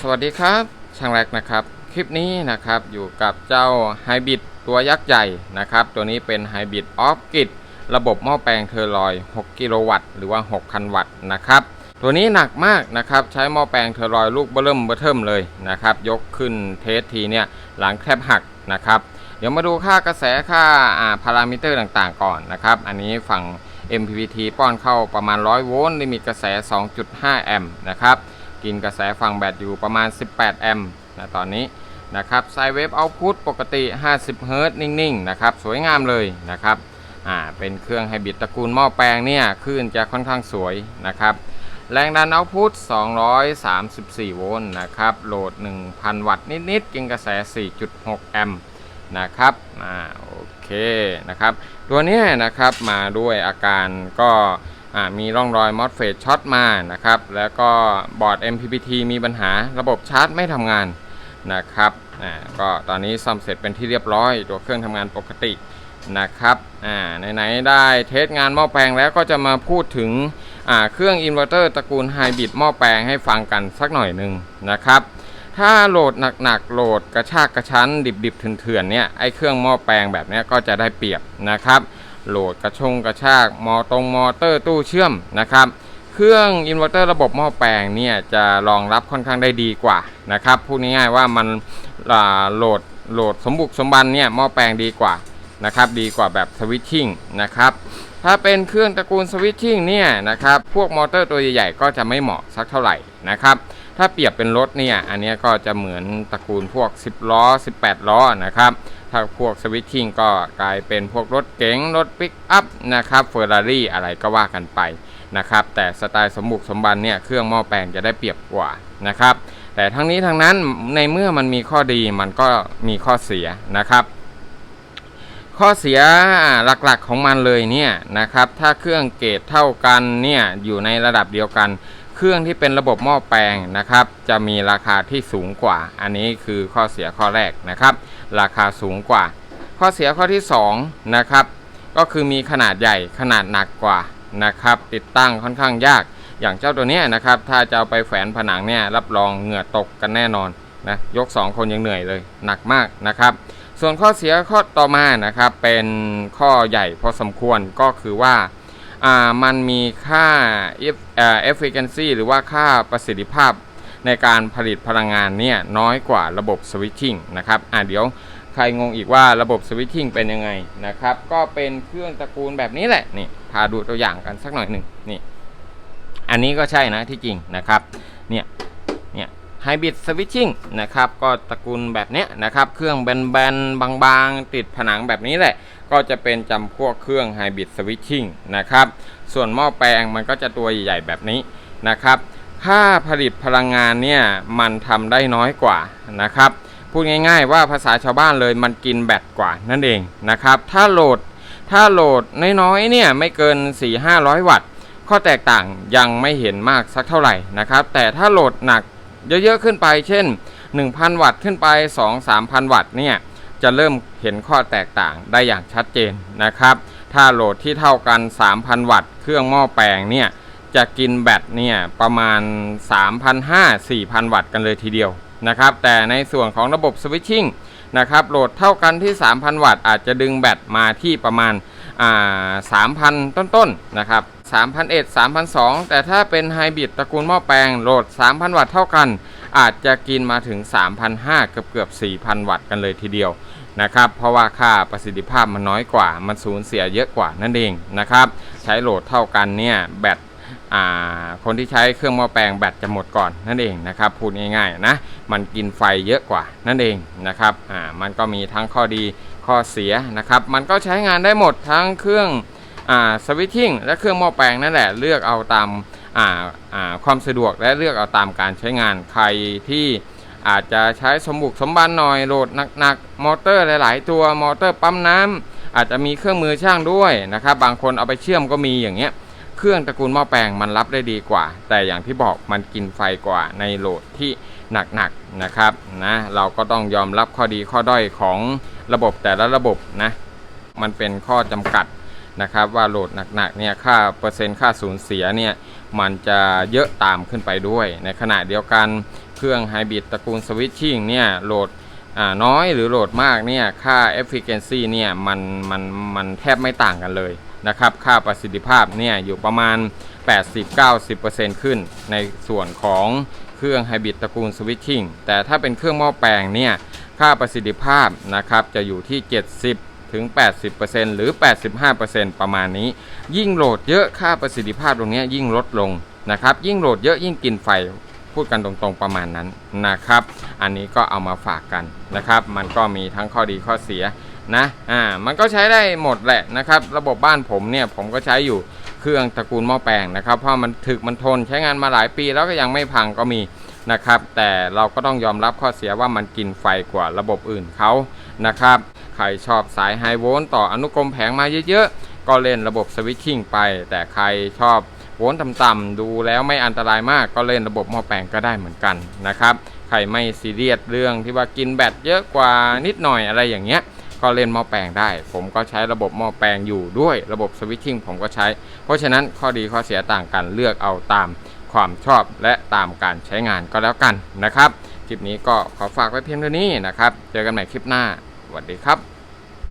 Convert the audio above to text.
สวัสดีครับ ช่างแรกนะครับ คลิปนี้นะครับอยู่กับเจ้าไฮบริดตัวยักษ์ใหญ่นะครับ ตัวนี้เป็นไฮบริดออฟกิดระบบหม้อแปลงเทอร์ลอย 6 กิโลวัตต์ หรือว่า 6,000 วัตต์นะครับ ตัวนี้หนักมากนะครับ ใช้หม้อแปลงเทอร์ลอยลูกเบิ่มเบอร์เทิมเลยนะครับ ยกขึ้นเทสทีเนี่ยหลังแคบหักนะครับ เดี๋ยวมาดูค่ากระแสค่าอ่าพารามิเตอร์ต่างๆ ก่อนนะครับ อันนี้ฝั่ง MPPT ป้อนเข้าประมาณ 100 โวลต์ลิมิตกระแส 2.5 แอมป์นะครับ กินกระแสฝั่งแบตอยู่ประมาณ 18 แอมป์นะตอนนี้นะครับไซเวฟเอาพุตปกติ 50 เฮิรต์นิ่งๆนะครับสวยงามเลยนะครับอ่าเป็นเครื่องไฮบริดตระกูลหม้อแปลงเนี่ยคลื่นจะค่อนข้างสวยนะครับแรงดันเอาพุต234 โวลต์นะครับโหลด 1,000 วัตต์นิดๆ กินกระแส 4.6 แอมป์นะครับอ่าโอเคนะครับตัวเนี้ยนะครับมาด้วยอาการก็ มีร่องรอยมอสเฟตช็อตมานะครับ แล้วก็บอร์ด MPPT มีปัญหาระบบชาร์จไม่ทำงานนะครับอ่าก็ตอนนี้ซ่อมเสร็จเป็นที่เรียบร้อย ตัวเครื่องทำงานปกตินะครับอ่าไหนๆได้เทสงานหม้อแปลงแล้วก็จะมาพูดถึงอ่าเครื่องอินเวอร์เตอร์ตระกูลไฮบริดหม้อแปลงให้ฟังกันสักหน่อยหนึ่งนะครับถ้าโหลดหนักๆโหลดกระชากกระชั้นดิบๆเถื่อนๆเนี่ยไอเครื่องหม้อแปลงแบบเนี้ยก็จะได้เปรียบนะครับ โหลดกระชงกระชากมอตรงมอเตอร์ตู้เชื่อมนะครับ เครื่องอินเวอร์เตอร์ระบบหม้อแปลงเนี่ยจะรองรับค่อนข้างได้ดีกว่านะครับพูดง่ายๆว่ามันโหลดโหลดสมบุกสมบันเนี่ยหม้อแปลงดีกว่านะครับดีกว่าแบบสวิตชิ่งนะครับถ้าเป็นเครื่องตระกูลสวิตชิ่งเนี่ยนะครับพวกมอเตอร์ตัวใหญ่ๆก็จะไม่เหมาะสักเท่าไหร่นะครับ ถ้าเปรียบเป็นรถเนี่ย อันนี้ก็จะเหมือนตระกูลพวก 10 ล้อ 18 ล้อนะครับ ถ้าพวกสวิตชิ่งก็กลายเป็นพวกรถเก๋ง รถปิกอัพนะครับเฟอร์รารี่อะไรก็ว่ากันไปนะครับ แต่สไตล์สมบุกสมบันเนี่ย เครื่องหม้อแปลงจะได้เปรียบกว่านะครับ แต่ทั้งนี้ทั้งนั้นในเมื่อมันมีข้อดีมันก็มีข้อเสียนะครับ ข้อเสียหลักๆของมันเลยเนี่ยนะครับ ถ้าเครื่องเกรดเท่ากันเนี่ยอยู่ในระดับเดียวกัน เครื่องที่เป็นระบบหม้อแปลงนะครับ จะมีราคาที่สูงกว่า อันนี้คือข้อเสียข้อแรกนะครับ ราคาสูงกว่า ข้อเสียข้อที่2นะครับก็คือมีขนาดใหญ่ขนาดหนักกว่านะครับ ติดตั้งค่อนข้างยาก อย่างเจ้าตัวนี้นะครับ ถ้าจะเอาไปแฝนผนังเนี่ยรับรองเหงื่อตกกันแน่นอนนะยก 2 คนยังเหนื่อยเลยหนักมากนะครับ ส่วนข้อเสียข้อต่อมานะครับเป็นข้อใหญ่พอสมควรก็คือว่า อ่ามันมีค่า efficiency หรือว่าค่าประสิทธิภาพในการผลิตพลังงานเนี่ยน้อยกว่าระบบสวิตชิ่งนะครับอ่าเดี๋ยวใครงงอีกว่าระบบสวิตชิ่งเป็นยังไงนะครับ ก็เป็นเครื่องตระกูลแบบนี้แหละนี่พาดูตัวอย่างกันสักหน่อยหนึ่งนี่อันนี้ก็ใช่นะที่จริงนะครับเนี่ยเนี่ยไฮบริดสวิตชิ่งนะครับก็ตระกูลแบบเนี้ยนะครับ เครื่องแบนๆบางๆ ติดผนังแบบนี้แหละ ก็จะเป็นจำพวกเครื่องไฮบริดสวิตชิ่งนะครับ ส่วนหม้อแปลงมันก็จะตัวใหญ่ๆแบบนี้นะครับค่าผลิตพลังงานเนี่ยมันทำได้น้อยกว่านะครับพูดง่าย ๆ ว่าภาษาชาวบ้านเลยมันกินแบตกว่านั่นเองนะครับ ถ้าโหลดถ้าโหลดน้อยๆเนี่ยไม่เกิน 4-500 วัตต์ ข้อแตกต่างยังไม่เห็นมากสักเท่าไหร่นะครับ แต่ถ้าโหลดหนักเยอะๆขึ้นไป เช่น 1,000 วัตต์ขึ้นไป 2-3,000 วัตต์เนี่ย จะเริ่มเห็นข้อแตกต่างได้อย่างชัดเจนนะครับ ถ้าโหลดที่เท่ากัน 3,000 วัตต์ เครื่องหม้อแปลงเนี่ยจะกินแบตเนี่ยประมาณ 3,500-4,000 วัตต์กันเลยทีเดียวนะครับ แต่ในส่วนของระบบสวิตชิ่งนะครับโหลดเท่ากันที่ 3,000 วัตต์ อาจจะดึงแบตมาที่ประมาณ3,000 ต้นๆนะครับ3,001 3,002 แต่ถ้าเป็นไฮบริดตระกูลหม้อแปลงโหลด 3,000 วัตต์เท่ากัน อาจจะกินมาถึง 3,500เกือบเกือบ4,000 วัตต์กันเลยทีเดียวนะครับเพราะว่าค่าประสิทธิภาพมันน้อยกว่า มันสูญเสียเยอะกว่านั่นเองนะครับใช้โหลดเท่ากันเนี่ยแบตอ่าคนที่ใช้เครื่องหม้อแปลงแบตจะหมดก่อนนั่นเองนะครับพูดง่ายๆนะมันกินไฟเยอะกว่านั่นเองนะครับอ่ามันก็มีทั้งข้อดีข้อเสียนะครับมันก็ใช้งานได้หมดทั้งเครื่องอ่าสวิตชิ่งและเครื่องหม้อแปลงนั่นแหละเลือกเอาตาม ความสะดวกและเลือกเอาตามการใช้งานใครที่อาจจะใช้สมบุกสมบันหน่อยโหลดหนักๆมอเตอร์หลาย ๆ ตัวมอเตอร์ปั๊มน้ำอาจจะมีเครื่องมือช่างด้วยนะครับบางคนเอาไปเชื่อมก็มีอย่างเงี้ยเครื่องตระกูลหม้อแปลงมันรับได้ดีกว่า แต่อย่างที่บอกมันกินไฟกว่าในโหลดที่หนักๆนะครับนะเราก็ต้องยอมรับข้อดีข้อด้อยของระบบแต่ละระบบนะมันเป็นข้อจำกัด นะครับว่าโหลดหนักๆเนี่ยค่าเปอร์เซ็นต์ค่าสูญเสียเนี่ยมันจะเยอะตามขึ้นไปด้วย ในขณะเดียวกันเครื่องไฮบริดตระกูลสวิตชิ่งเนี่ยโหลดน้อยหรือโหลดมากเนี่ยค่า efficiency เนี่ยมันมันมันแทบไม่ต่างกันเลยนะครับค่าประสิทธิภาพเนี่ยอยู่ประมาณ 80-90%ขึ้นในส่วนของเครื่องไฮบริดตระกูลสวิตชิ่งแต่ถ้าเป็นเครื่องหม้อแปลงเนี่ยค่าประสิทธิภาพนะครับจะอยู่ที่ 70 ถึง 80%หรือ 85%ประมาณนี้ ยิ่งโหลดเยอะค่าประสิทธิภาพตรงนี้ยยิ่งลดลงนะครับ ยิ่งโหลดเยอะยิ่งกินไฟพูดกันตรงๆประมาณนั้นนะครับ อันนี้ก็เอามาฝากกันนะครับ มันก็มีทั้งข้อดีข้อเสียนะ อ่า มันก็ใช้ได้หมดแหละนะครับ ระบบบ้านผมเนี่ยผมก็ใช้อยู่เครื่องตระกูลหม้อแปลงนะครับ เพราะมันถึกมันทนใช้งานมาหลายปีแล้วก็ยังไม่พังก็มีนะครับ แต่เราก็ต้องยอมรับข้อเสียว่ามันกินไฟกว่าระบบอื่นเขานะครับ ใครชอบสายไฮโวลต์ต่ออนุกรมแผงมาเยอะๆ ก็เล่นระบบสวิตชิ่งไป แต่ใครชอบโวลต์ต่ำๆดูแล้วไม่อันตรายมากก็เล่นระบบหม้อแปลงก็ได้เหมือนกันนะครับใครไม่ซีเรียสเรื่องที่ว่ากินแบตเยอะกว่านิดหน่อยอะไรอย่างเงี้ยก็เล่นหม้อแปลงได้ ผมก็ใช้ระบบหม้อแปลงอยู่ด้วยระบบสวิตชิ่งผมก็ใช้ เพราะฉะนั้นข้อดีข้อเสียต่างกันเลือกเอาตามความชอบและตามการใช้งานก็แล้วกันนะครับ คลิปนี้ก็ขอฝากไว้เพียงเท่านี้นะครับ เจอกันใหม่คลิปหน้า วัสดีครับ